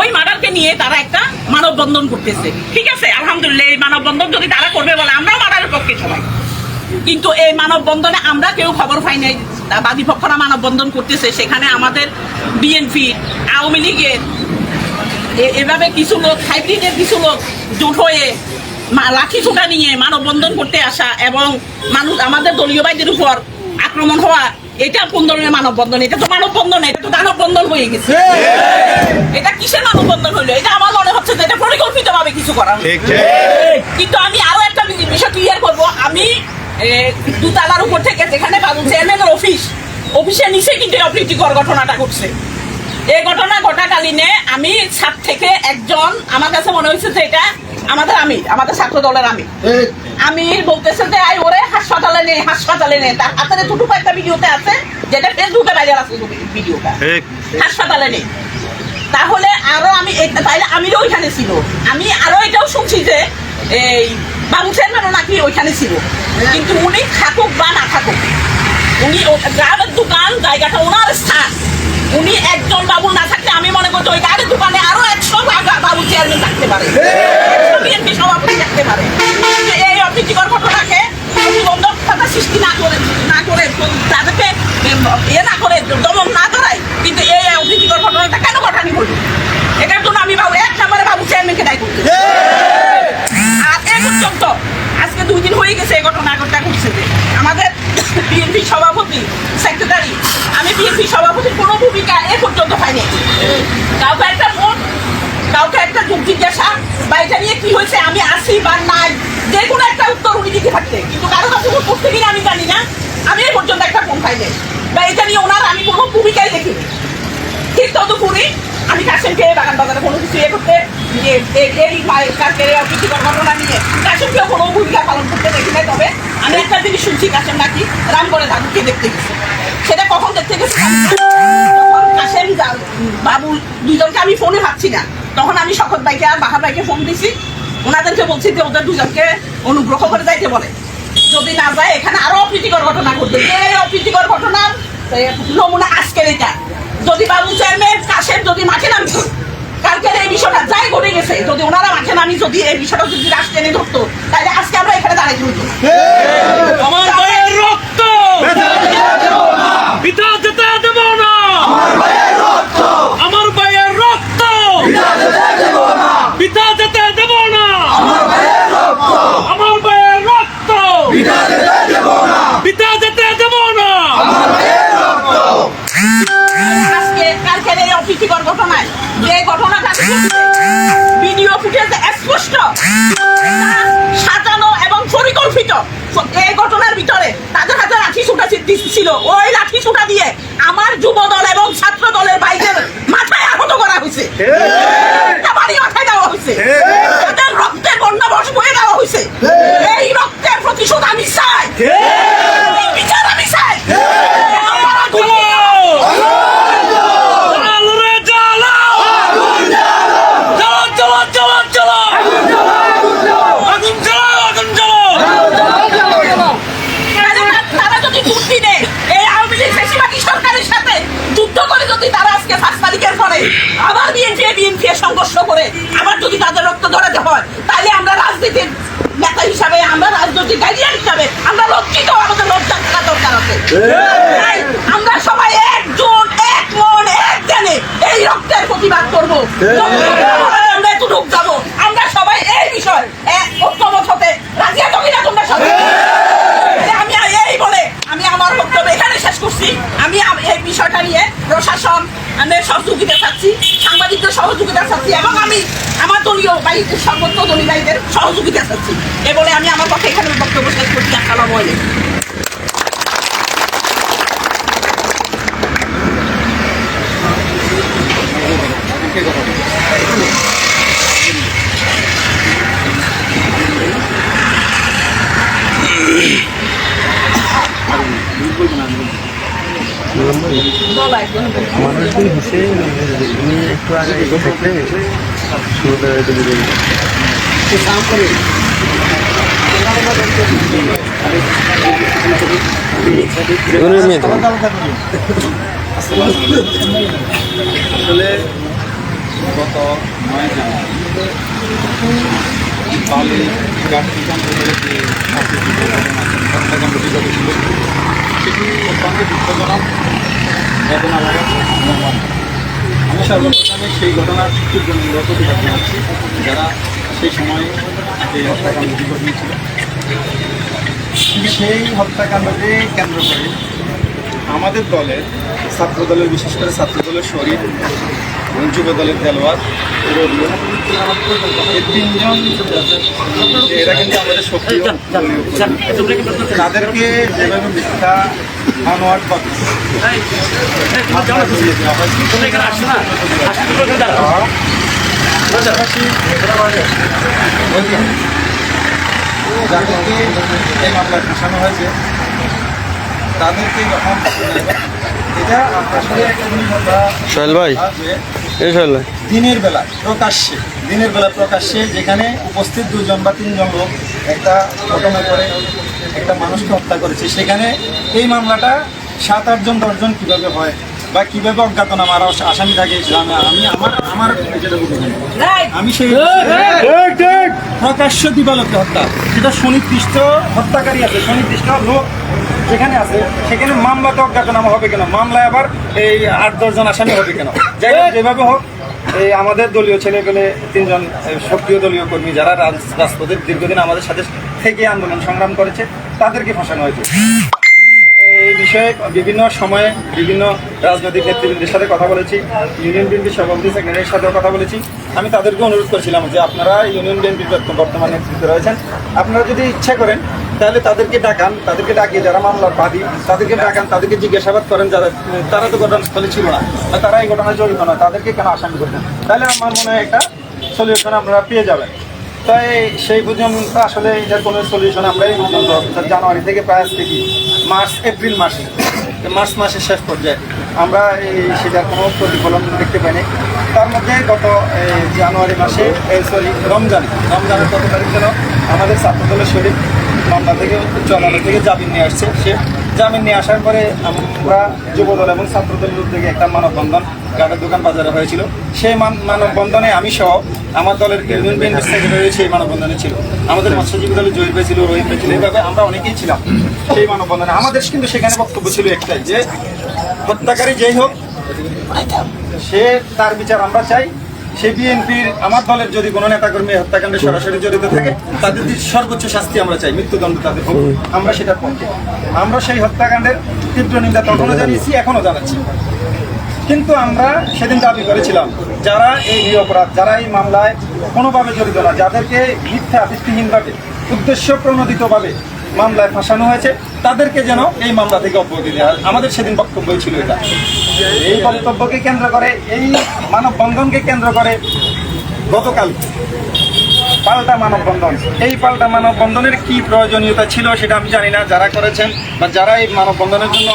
ওই মার্ডারকে নিয়ে তারা একটা মানববন্ধন করতেছে। ঠিক আছে? আলহামদুলিল্লাহ, এই মানববন্ধন যদি তারা করবে বলে আমরাও মার্ডারের পক্ষে সবাই। কিন্তু এই মানববন্ধনে আমরা কেউ খবর পাই নাই। বাদী পক্ষরা মানববন্ধন করতেছে। সেখানে আমাদের বিএনপি আওয়ামী লীগের এভাবে কিছু লোক, হাইব্রিডের কিছু লোক জোট হয়ে লাঠি ছোটা নিয়ে মানববন্ধন করতে আসা এবং মানুষ, আমাদের দলীয় বাইদের উপর আক্রমণ হওয়া এটা কোন ধরনের মানববন্ধন? এটা তো মানববন্ধন এটা তো দানববন্ধন হয়ে গেছে। এটা কিসের মানববন্ধন হলো? এটা আমার মনে হচ্ছে যে এটা পরিকল্পিত ভাবে কিছু করা কিন্তু আমি আরও একটা বিষয় ক্লিয়ার করব। আমি দুতলার উপর থেকে যেখানে বাবু চেয়ারম্যানের অফিস অফিসের নিচে কিন্তু অপ্রীতিকর ঘটনাটা ঘটছে। এই ঘটনা ঘটাকালীনে আমি ছাদ থেকে একজন আমার কাছে মনে হয়েছে যে এটা আমাদের আমি আমাদের ছাত্র দলের আমি আমি বলতেছে যে আই ওরে হাসপাতালে নেই হাসপাতালে নেই তার হাতে দুটো একটা ভিডিওতে আছে যেটা ফেসবুকে ভাইরাল আছে ভিডিওটা। ঠিক। হাসপাতালে নেই তাহলে আরও আমি এটা- তাইলে আমিও ওইখানে ছিল। আমি আরও এটাও শুনছি যে এই বাবু চেয়ারম্যানও নাকি ওইখানে ছিল। কিন্তু উনি থাকুক বা না থাকুক উনি গ্রামের দোকান জায়গাটা ওনার স্থান। উনি একজন বাবু না থাকলে আমি মনে করছি ওই গাড়ির দোকানে আরও একশো বাবু চেয়ারম্যান থাকতে পারে। বিএনপি সভাপতি থাকতে পারে। অপ্রীতিকর ঘটনাকে প্রতিবন্ধকতা সৃষ্টি না করে না করে, তাদেরকে ইয়ে না করে, দমন না করায়, কিন্তু এই অপ্রীতিকর ঘটনাটা কেন ঘটানি হলো? এটার জন্য আমি বাবু এক নম্বরে বাবু চেয়ারম্যানকে দায়ী করতে আর এ পর্যন্ত আজকে দুই দিন হয়ে গেছে এই ঘটনা ঘটনা ঘটছে। যে আমাদের বিএনপি সভাপতি সেক্রেটারি আমি বিএনপি সভাপতির কোনো ভূমিকা এ পর্যন্ত পাইনি। কাউকে একটা কাউকে একটা যোগ জিজ্ঞাসা বা এটা নিয়ে কি হয়েছে, আমি আসি বা নাই, যে কোনো একটা উত্তর উনি দিতে পারতেন। কিন্তু কারও কাছে উত্তর করতে কিনা আমি জানি না, আমি এই পর্যন্ত একটা ফোন পাইনি বা এটা নিয়ে ওনার আমি কোনো ভূমিকাই দেখিনি। ঠিক ততক্ষণে আমি কাশেমকে বাগান বাজারে কোনো কিছু ইয়ে করতে এই- এই অপ্রীতিকর ঘটনা নিয়ে কাশেমকেও কোনো ভূমিকা পালন করতে দেখি নাই, তবে আমি একটা জিনিস শুনছি, কাশেম নাকি রামগড়ে দাদুকে দেখতে গেছে। সেটা কখন দেখতে গেছে কাশেম যা- বাবু দুজনকে আমি ফোনে ভাবছি না। তখন আমি শখত ভাইকে আর বাহার ভাইকে ফোন দিছি। ওনাদেরকে বলছি যে ওদের দুজনকে অনুগ্রহ করে যাইতে বলে। যদি না যায়, এখানে আরও অপ্রীতিকর ঘটনা ঘটবে। এই অপ্রীতিকর ঘটনার? নমুনা আজকের এটা। যদি বাবু চেয়ারম্যান কাশের যদি মাঠে নামি কালকের এই বিষয়টা যাই ঘটে গেছে, যদি ওনারা মাঠে নামি, যদি এই বিষয়টা যদি রাষ্ট্র এনে ধরতো, তাহলে আজকে আমরা এখানে দাঁড়াইতে হইতো ছিল ওই লাঠি ছুটা দিয়ে। আমার যুব দল এবং ছাত্র দলের বাইকের মাথায় আহত করা হয়েছে একটা বাড়ি মাথায় দেওয়া হয়েছে তাদের রক্তের বন্যা বর্ষ বয়ে দেওয়া হয়েছে এই রক্তের প্রতিশোধ আমি চাই এই বিচার আমি চাই আপনারা দুনিয়া জাল রে জ্বালাও জ্বালাও জ্বালাও জ্বালাও জ্বালাও আগুন জ্বালাও আগুন জ্বালাও তারা- তারা যদি যুক্তি দেয় এই আওয়ামী লীগ বেশিরভাগই সরকারের সাথে যুদ্ধ করে যদি তারা আজকে পাঁচ তারিখের পরে আবার বিএনপি বিএনপি সংঘর্ষ করে আবার যদি তাদের রক্ত ধরাতে হয় তাহলে আমরা রাজনীতির নেতা হিসাবে আমরা রাজনৈতিক গাইডিয়ান হিসাবে আমরা লজ্জিত আমাদের লজ্জা থাকা দরকার আছে তাই আমরা সবাই একজোট এক মন এক জ্ঞানে এই রক্তের প্রতিবাদ করব। আমরা একটু ঢুক যাব। আমরা সবাই এই বিষয় এক ঐক্যমত হতে রাজি আছো কিনা তোমরা সবাই? আমি এই বলে আমি আমার বক্তব্য এখানে শেষ করছি। আমি এই বিষয়টা নিয়ে প্রশাসন আমি সহযোগিতা চাচ্ছি সাংবাদিকদের সহযোগিতা চাচ্ছি এবং আমি আমার দলীয় বাহিনীদের সর্বত্র দলীয় বাহিনীদের সহযোগিতা চাচ্ছি। এ বলে আমি আমার পক্ষে এখানে বক্তব্য শেষ করছি। আসসালামু আলাইকুম। মানুষই হচ্ছে উনি একটু আগে থাকলে শুরুটা একটু দিতে আসলে গত নয় জানুয়ারি বালি গাছটি কেন্দ্রে যে ঘটনা ঘটেছিল সেটি অত্যন্ত দুঃখজনক লাগা আমি সর্বপ্রথমে সেই ঘটনার নিন্দা প্রতিবাদ জানাচ্ছি যারা সেই সময় এই হত্যাকাণ্ডটি ঘটিয়েছিল সেই হত্যাকাণ্ডকে কেন্দ্র করে আমাদের দলের ছাত্র দলের বিশেষ করে ছাত্র দলের শরীর এই তিনজন এরা কিন্তু আমাদের সক্রিয় তাদেরকে যেভাবে মিথ্যা আনোয়ার যাদেরকে এই মামলায় ফাঁসানো হয়েছে তাদেরকে যখন এটা সোহেল ভাই। সোহেল ভাই দিনের বেলা প্রকাশ্যে, দিনের বেলা প্রকাশ্যে যেখানে উপস্থিত দুজন বা তিনজন লোক, একটা ঘটনা করে, একটা মানুষকে হত্যা করেছে। সেখানে এই মামলাটা সাত আটজন দশজন কীভাবে হয়? বা কীভাবে অজ্ঞাতনামা? আরও আসামি থাকে আমি আমি আমার আমার যেটা আমি সেই প্রকাশ্য দিবালোকে হত্যা। সেটা সুনির্দিষ্ট হত্যাকারী আছে সুনির্দিষ্ট লোক যেখানে আছে সেখানে মামলা তো অজ্ঞাতনামা হবে কেন? মামলায় আবার এই আট দশজন আসামি হবে কেন? যাই যেভাবে হোক এই আমাদের দলীয় ছেলে পেলে তিনজন সক্রিয় দলীয় কর্মী যারা রাজ- রাজপথে দীর্ঘদিন আমাদের সাথে থেকে আন্দোলন সংগ্রাম করেছে তাদেরকে ফাঁসানো হয়েছে। এই বিষয়ে বিভিন্ন সময়ে বিভিন্ন রাজনৈতিক নেতৃবৃন্দের সাথে কথা বলেছি, ইউনিয়ন বিএনপির সভাপতি সেক্রেটারির সাথেও কথা বলেছি। আমি তাদেরকে অনুরোধ করেছিলাম যে আপনারা ইউনিয়ন বিএনপির বর্তমান নেতৃত্বে রয়েছেন, আপনারা যদি ইচ্ছা করেন তাহলে তাদেরকে ডাকান, তাদেরকে ডাকিয়ে যারা মামলার বাদী, তাদেরকে ডাকান, তাদেরকে জিজ্ঞাসাবাদ করেন যারা তারা তো ঘটনাস্থলে ছিল না তারা এই ঘটনায় জড়িত না, তাদেরকে কেন আসামি করবেন? তাহলে আমার মনে হয় একটা সলিউশন আপনারা পেয়ে যাবেন। তাই সেই পর্যন্ত আসলে এটার কোনো সলিউশন আমরা এই পর্যন্ত জানুয়ারি থেকে প্রায় আজকে কি? মার্চ, এপ্রিল মাসে। মার্চ মাসের শেষ পর্যায়ে আমরা এই সেটার কোনো প্রতিফলন দেখতে পাইনি। তার মধ্যে গত জানুয়ারি মাসে সরি, রমজান। রমজানের কত তারিখ ছিল? আমাদের ছাত্রদলের শরীর মামলা থেকে উচ্চ থেকে জামিন নিয়ে আসছে সে। জামিন নিয়ে আসার পরে আমরা যুবদল এবং ছাত্রদলের উদ্যোগে একটা মানববন্ধন গাড়ির দোকান বাজারে হয়েছিল। সেই মান- মানববন্ধনে আমি সহ আমার দলের ইউনিয়ন বিএনপি সেক্রেটারি সেই মানববন্ধনে ছিল। আমাদের মৎস্যজীবী দলের জয়ীর ভাই ছিল রহিম ভাই ছিল এইভাবে আমরা অনেকেই ছিলাম সেই মানববন্ধনে। আমাদের কিন্তু সেখানে বক্তব্য ছিল একটাই যে, হত্যাকারী যেই হোক, সে তার বিচার আমরা চাই। সে বিএনপির আমার দলের যদি কোনো নেতাকর্মী হত্যাকাণ্ডে সরাসরি জড়িত থাকে তাদের সর্বোচ্চ শাস্তি আমরা চাই, মৃত্যুদণ্ড তাদের আমরা সেটা পক্ষে। আমরা সেই হত্যাকাণ্ডের তীব্র নিন্দা তখনও জানিয়েছি, এখনও জানাচ্ছি। কিন্তু আমরা সেদিন দাবি করেছিলাম, যারা এই অপরাধ যারা এই মামলায় কোনোভাবে জড়িত না, যাদেরকে মিথ্যা, ভিত্তিহীনভাবে উদ্দেশ্য প্রণোদিতভাবে মামলায় ফাঁসানো হয়েছে। তাদেরকে যেন এই মামলা থেকে অব্যাহতি দেওয়া হয়। আমাদের সেদিন বক্তব্যই ছিল এটা। এই বক্তব্যকে কেন্দ্র করে এই মানববন্ধনকে কেন্দ্র করে গতকাল পাল্টা মানববন্ধন। এই পাল্টা মানববন্ধনের কি প্রয়োজনীয়তা ছিল সেটা আমি জানি না। যারা করেছেন বা যারা এই মানববন্ধনের জন্য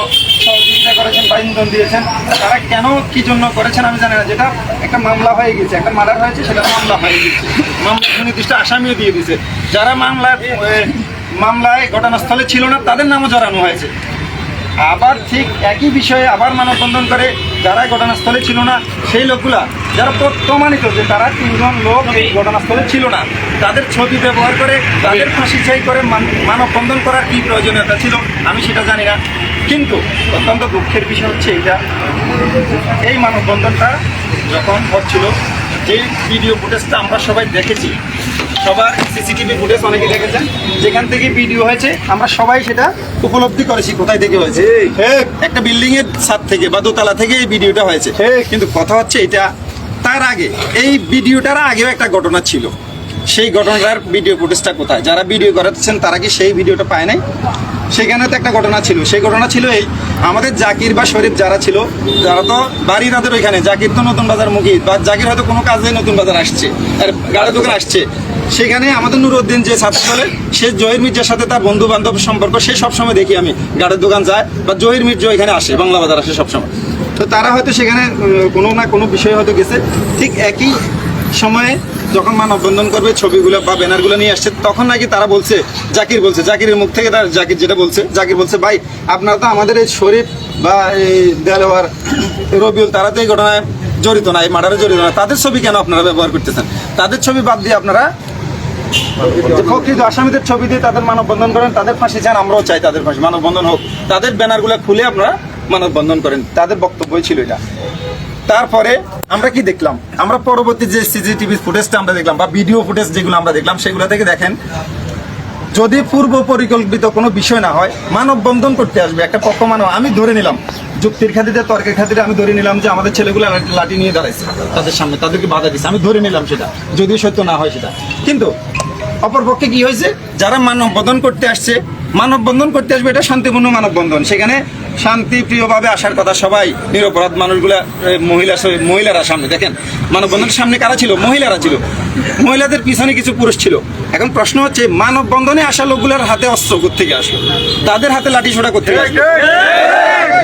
সহযোগিতা করেছেন বা ইন্ধন দিয়েছেন তারা কেন কি জন্য করেছেন আমি জানি না। যেটা একটা মামলা হয়ে গেছে একটা মার্ডার হয়েছে সেটা মামলা হয়ে গেছে। মামলা সুনির্দিষ্ট আসামিও দিয়ে দিয়েছে। যারা মামলার এ, মামলায় ঘটনাস্থলে ছিল না, তাদের নামও জড়ানো হয়েছে। আবার ঠিক একই বিষয়ে আবার মানববন্ধন করে যারা ঘটনাস্থলে ছিল না, সেই লোকগুলা যারা প্র- প্রমাণিত যে তারা তিনজন লোক এই ঘটনাস্থলে ছিল না, তাদের ছবি ব্যবহার করে, তাদের ফাঁসি চাই করে মান- মানববন্ধন করার কি প্রয়োজনীয়তা ছিল, আমি সেটা জানি না। কিন্তু অত্যন্ত দুঃখের বিষয় হচ্ছে এটা এই মানববন্ধনটা যখন হচ্ছিল, যে ভিডিও ফুটেজটা আমরা সবাই দেখেছি সবার সিসিটিভি ফুটেজ অনেকে দেখেছেন। যেখান থেকে ভিডিও হয়েছে আমরা সবাই সেটা উপলব্ধি করেছি কোথায় থেকে হয়েছে। একটা বিল্ডিং এর ছাদ থেকে বা দোতলা থেকে এই ভিডিওটা হয়েছে। কিন্তু কথা হচ্ছে এটা তার আগে এই ভিডিওটার আগেও একটা ঘটনা ছিল। সেই ঘটনাটার ভিডিও ফুটেজটা কোথায়? যারা ভিডিও করাচ্ছেন তারা কি সেই ভিডিওটা পায় নাই? সেখানে তো একটা ঘটনা ছিল। সেই ঘটনা ছিল এই আমাদের জাকির বা শরীফ যারা ছিল যারা তো বাড়ি তাদের ওইখানে। জাকির তো নতুন বাজার মুখী, বা জাকির হয়তো কোনো কাজে নতুন বাজার আসছে, আর গাড়ি দোকান আসছে। সেখানে আমাদের নুরুদ্দিন যে ছাত্র বলে সে জহির মির্জার সাথে তার বন্ধু বান্ধব সম্পর্ক, সে সবসময় দেখি আমি। গাড়ির দোকান যায়, বা জহির মির্জা এখানে আসে, বাংলা বাজার আসে সবসময়। তো তারা হয়তো সেখানে কোনো না কোনো বিষয় হয়তো গেছে। ঠিক একই সময়ে যখন মানববন্ধন করবে, ছবিগুলো বা ব্যানারগুলো নিয়ে আসছে, তখন নাকি তারা বলছে, জাকির বলছে, জাকিরের মুখ থেকে তার জাকির যেটা বলছে, জাকির বলছে, ভাই, আপনারা তো আমাদের এই শরীফ বা এই দেলোয়ার রবিউল তারা তো এই ঘটনায় জড়িত না, এই মার্ডারে জড়িত না। তাদের ছবি কেন আপনারা ব্যবহার করতেছেন? তাদের ছবি বাদ দিয়ে আপনারা প্রকৃত আসামিদের ছবি দিয়ে তাদের মানববন্ধন করেন, তাদের ফাঁসি চান, আমরাও চাই তাদের ফাঁসি। মানববন্ধন হোক, তাদের ব্যানারগুলো খুলে আপনারা মানববন্ধন করেন। তাদের বক্তব্যই ছিল এটা। তারপরে আমরা কি দেখলাম? আমরা পরবর্তী যে সিসিটিভি ফুটেজটা আমরা দেখলাম বা ভিডিও ফুটেজ যেগুলো আমরা দেখলাম, সেগুলো থেকে দেখেন, যদি পূর্ব পরিকল্পিত কোনো বিষয় না হয় মানববন্ধন করতে আসবে, একটা পক্ষ মানব। আমি ধরে নিলাম, যুক্তির খাতিরে, তর্কের খাতিরে আমি ধরে নিলাম যে আমাদের ছেলেগুলো লাঠি- নিয়ে দাঁড়াইছে, তাদের সামনে, তাদেরকে বাধা দিচ্ছে আমি ধরে নিলাম সেটা যদিও সত্য না হয় সেটা। কিন্তু অপরপক্ষে কি হয়েছে? যারা মানববন্ধন করতে আসছে মানববন্ধন করতে আসবে, এটা শান্তিপূর্ণ মানববন্ধন সেখানে শান্তিপ্রিয়ভাবে আসার কথা সবাই, নিরপরাধ মানুষগুলা মহিলা মহিলারা সামনে, দেখেন? মানববন্ধনের সামনে কারা ছিল? মহিলারা ছিল। মহিলাদের পিছনে কিছু পুরুষ ছিল। এখন প্রশ্ন হচ্ছে, মানববন্ধনে আসা লোকগুলোর হাতে অস্ত্র থেকে আসলো? তাদের হাতে লাঠি ছোড়া করতে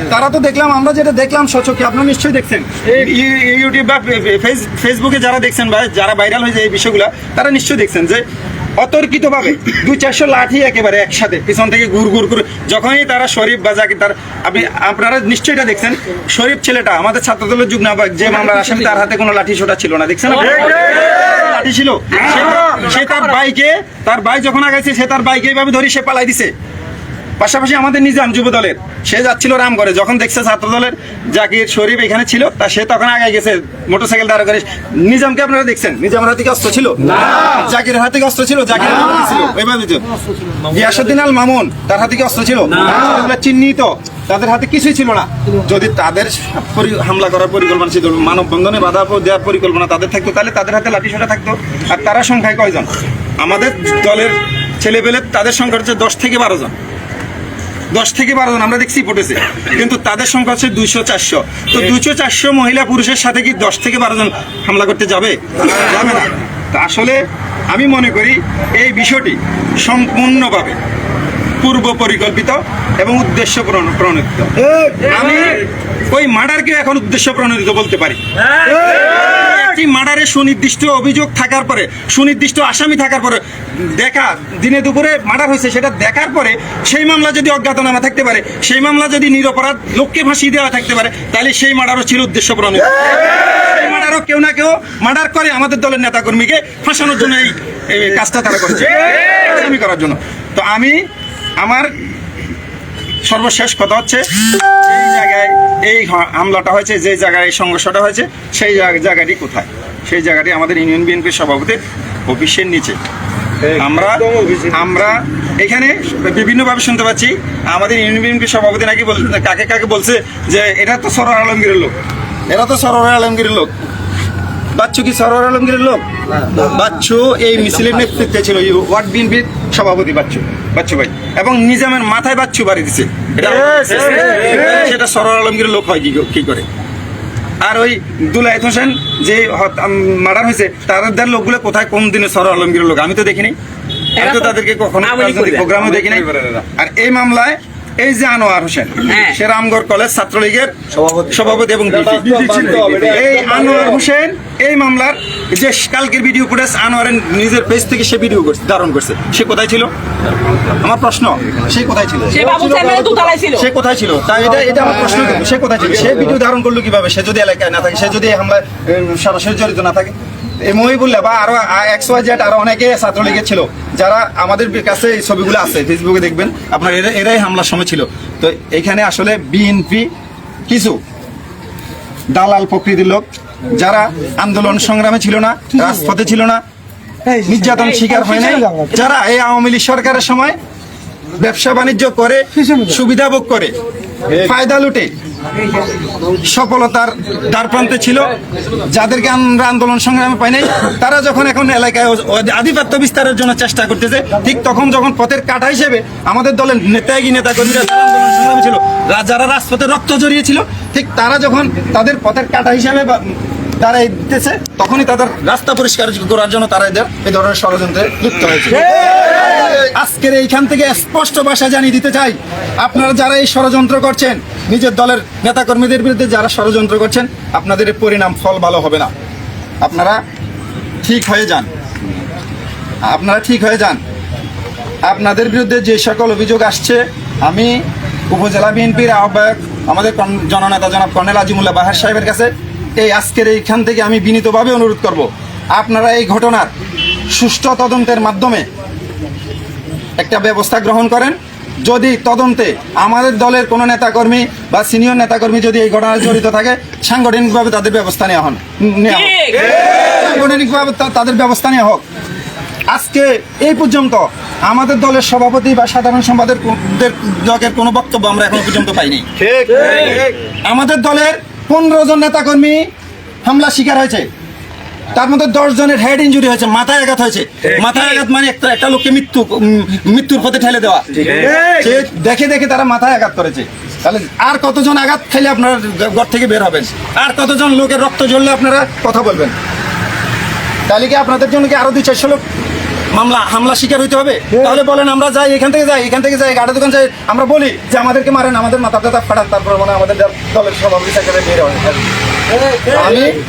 তারা তো দেখলাম, আমরা যেটা দেখলাম সচকে আপনারা নিশ্চয়ই দেখছেন। ইউ- ইউটিউব বা ফেসবুকে যারা দেখছেন বা যারা ভাইরাল হয়েছে এই বিষয়গুলো, তারা নিশ্চয়ই দেখছেন যে অতর্কিতভাবে দুই চারশো লাঠি একেবারে একসাথে পিছন থেকে ঘুর ঘুর করে যখনই তারা শরীফ বা জাকির তার আপনি আপনারা নিশ্চয়ই এটা দেখছেন শরীফ ছেলেটা আমাদের ছাত্রদলের যুগ না যে মামলার আসামি তার হাতে কোনো লাঠি ছোটা ছিল না দেখছেন লাঠি ছিল। সে- তার বাইকে তার ভাই যখন আগাইছে সে তার বাইকে এইভাবে ধরি সে পালাই দিছে। পাশাপাশি আমাদের নিজাম যুব দলের সে যাচ্ছিল রামগড়ে। যখন দেখছে ছাত্র দলের জাকির শরীফ এখানে ছিল তা সে তখন আগে গেছে মোটরসাইকেল দাঁড় করে। নিজামকে আপনারা দেখছেন? নিজামের হাতে কি অস্ত্র ছিল? জাকির হাতে কি অস্ত্র ছিল? জাকির ছিল? এভাবে গিয়াসুদ্দিন আল মামুন তার হাতে কি অস্ত্র ছিল? চিহ্নিত। তাদের হাতে কিছুই ছিল না। যদি তাদের হামলা করার পরিকল্পনা ছিল মানববন্ধনে বাধা দেওয়ার পরিকল্পনা তাদের থাকতো তাহলে তাদের হাতে লাঠি সোটা থাকতো। আর তারা সংখ্যায় কয়জন? আমাদের দলের ছেলেপেলে তাদের সংখ্যা হচ্ছে দশ থেকে বারো জন। দশ থেকে বারো জন আমরা দেখছি পড়েছে কিন্তু তাদের সংখ্যা হচ্ছে দুইশো চারশো। তো দুইশো চারশো মহিলা পুরুষের সাথে কি দশ থেকে বারো জন হামলা করতে যাবে? যাবে না। তা আসলে আমি মনে করি এই বিষয়টি সম্পূর্ণভাবে পূর্ব পরিকল্পিত এবং উদ্দেশ্য প্রণ- প্রণোদিত। আমি ওই মার্ডারকে এখন উদ্দেশ্য প্রণোদিত বলতে পারি। একটি মার্ডারে সুনির্দিষ্ট অভিযোগ থাকার পরে সুনির্দিষ্ট আসামি থাকার পরে দেখা দিনে দুপুরে মার্ডার হয়েছে সেটা দেখার পরে সেই মামলা যদি অজ্ঞাতনামা থাকতে পারে সেই মামলা যদি নিরপরাধ লোককে ফাঁসিয়ে দেওয়া থাকতে পারে তাহলে সেই মার্ডারও ছিল উদ্দেশ্য সেই মার্ডারও কেউ না কেউ মার্ডার করে আমাদের দলের নেতাকর্মীকে ফাঁসানোর জন্য এই এই কাজটা তারা করেছে। আসামি করার জন্য। তো আমি আমার সর্বশেষ কথা হচ্ছে এই জায়গায় এই হামলাটা হয়েছে যে জায়গায় এই সংঘর্ষটা হয়েছে সেই জায়গাটি কোথায়? সেই জায়গাটি আমাদের ইউনিয়ন বিএনপির সভাপতির অফিসের নিচে। আমরা আমরা এখানে বিভিন্নভাবে শুনতে পাচ্ছি আমাদের ইউনিয়ন বিএনপির সভাপতি নাকি বল কাকে কাকে বলছে যে এটা তো সরোয়ার আলমগীরের লোক। এরা তো সরোয়ার আলমগীরের লোক। বাচ্চু কি সরোয়ার আলমগীরের লোক? বাচ্চু এই মিছিলের নেতৃত্বে ছিল ওয়ার্ড বিএনপির সভাপতি বাচ্চু বাচ্চু ভাই। এবং নিজামের মাথায় বাচ্চু বাড়ি দিছে। সেটা সরোয়ার আলমগীরের লোক হয় কি করে? আর ওই দুলাইত হোসেন যে মার্ডার হয়েছে তাদের লোকগুলো কোথায় কোন দিনে সরোয়ার আলমগীরের লোক? আমি তো দেখিনি। আমি তো তাদেরকে কখনো আওয়ামী লীগ করে। প্রোগ্রামে দেখি নাই আর এই মামলায় এই যে আনোয়ার হোসেন হ্যাঁ। সে রামগড় কলেজ ছাত্রলীগের সভাপতি। এবং এই আনোয়ার হোসেন এই মামলার যে কালকের ভিডিও ফুটেজ আনোয়ারের নিজের পেজ থেকে সে ভিডিও করছে ধারণ করছে। সে কোথায় ছিল? আমার প্রশ্ন সে কোথায় ছিল? সে বাবু চেয়ারম্যানের দোতলায় ছিল। সে কোথায় ছিল? তাই এটা এটা আমার প্রশ্ন। সে কোথায় ছিল? সে ভিডিও ধারণ করল কীভাবে? সে যদি এলাকায় না থাকে সে যদি হামলায় সরাসরি জড়িত না থাকে মহিবুল্লাহ বা আরও এক্স ওয়াই জেড আরও অনেকে ছাত্রলীগের ছিল। যারা আমাদের কাছে এই ছবিগুলো আছে ফেসবুকে দেখবেন আপনার এরা এরাই হামলার সময় ছিল। তো এখানে আসলে বিএনপি কিছু দালাল প্রকৃতির লোক যারা আন্দোলন সংগ্রামে ছিল না রাজপথে ছিল না নির্যাতন শিকার হয় নাই যারা এই আওয়ামী লীগ সরকারের সময় ব্যবসা বাণিজ্য করে সুবিধা ভোগ করে ফায়দা লুটে সফলতার দ্বার প্রান্তে ছিল। যাদেরকে আমরা আন্দোলন সংগ্রামে পাই নাই, তারা যখন এখন এলাকায় আধিপত্য বিস্তারের জন্য চেষ্টা করতেছে, ঠিক তখন যখন পথের কাটা হিসেবে আমাদের দলের নেতাগী নেতা কর্মীরা ছিল যারা রাজপথে রক্ত জড়িয়েছিল, ঠিক তারা যখন তাদের পথের কাটা হিসাবে তারা এই দিতেছে। তখনই তাদের রাস্তা পরিষ্কার করার জন্য তারা এদের এই ধরনের ষড়যন্ত্রে লিপ্ত হয়েছে। আজকের এইখান থেকে স্পষ্ট ভাষা জানিয়ে দিতে চাই আপনারা যারা এই ষড়যন্ত্র করছেন নিজের দলের নেতাকর্মীদের বিরুদ্ধে যারা ষড়যন্ত্র করছেন আপনাদের পরিণাম ফল ভালো হবে না। আপনারা ঠিক হয়ে যান। আপনারা ঠিক হয়ে যান। আপনাদের বিরুদ্ধে যে সকল অভিযোগ আসছে আমি উপজেলা বিএনপির আহ্বায়ক আমাদের জননেতা জনাব কর্নেল আজিমুল্লাহ বাহার সাহেবের কাছে এই আজকের এইখান থেকে আমি বিনীতভাবে অনুরোধ করব আপনারা এই ঘটনার সুষ্ঠু তদন্তের মাধ্যমে একটা ব্যবস্থা গ্রহণ করেন। যদি তদন্তে আমাদের দলের কোনো নেতাকর্মী বা সিনিয়র নেতাকর্মী যদি এই ঘটনায় জড়িত থাকে সাংগঠনিকভাবে তাদের ব্যবস্থা নেওয়া হন নেওয়া হোক। সাংগঠনিকভাবে তাদের ব্যবস্থা নেওয়া হোক। আজকে এই পর্যন্ত আমাদের দলের সভাপতি বা সাধারণ সম্পাদক দলের কোনো বক্তব্য আমরা এখনও পর্যন্ত পাইনি। আমাদের দলের পনেরো জন নেতাকর্মী হামলা শিকার হয়েছে। তার মধ্যে দশ জনের হেড ইঞ্জুরি হয়েছে মাথায় আঘাত হয়েছে। মাথায় আঘাত মানে একটা একটা লোককে মৃত্যু মৃত্যুর পথে ঠেলে দেওয়া। দেখে দেখে তারা মাথায় আঘাত করেছে। তাহলে আর কতজন আঘাত খেলে আপনারা ঘর থেকে বের হবেন? আর কতজন লোকের রক্ত জ্বললে আপনারা কথা বলবেন? তাহলে কি আপনাদের জন্য কি আরও দুই চারশো লোক মামলা, হামলা শিকার হইতে হবে? তাহলে বলেন আমরা যাই, এখান থেকে যাই, এখান থেকে যাই গাড়ি দোকান যাই, আমরা বলি যে আমাদেরকে মারেন, আমাদের মাথা টাথা ফাটান, তারপর মানে আমাদের দল- দলের সভাপতি সেক্রেটারি বের আমি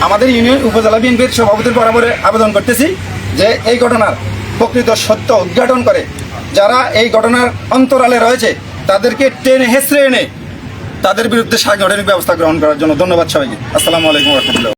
আমাদের ইউনিয়ন উপজেলা বিএনপির সভাপতির বরাবরে আবেদন করতেছি যে এই ঘটনার প্রকৃত সত্য উদ্ঘাটন করে যারা এই ঘটনার অন্তরালে রয়েছে, তাদেরকে টেনে হেসড়ে এনে তাদের বিরুদ্ধে সাংগঠনিক ব্যবস্থা গ্রহণ করার জন্য ধন্যবাদ সবাইকে। আসসালামু আলাইকুম রহমতুল্লাহ।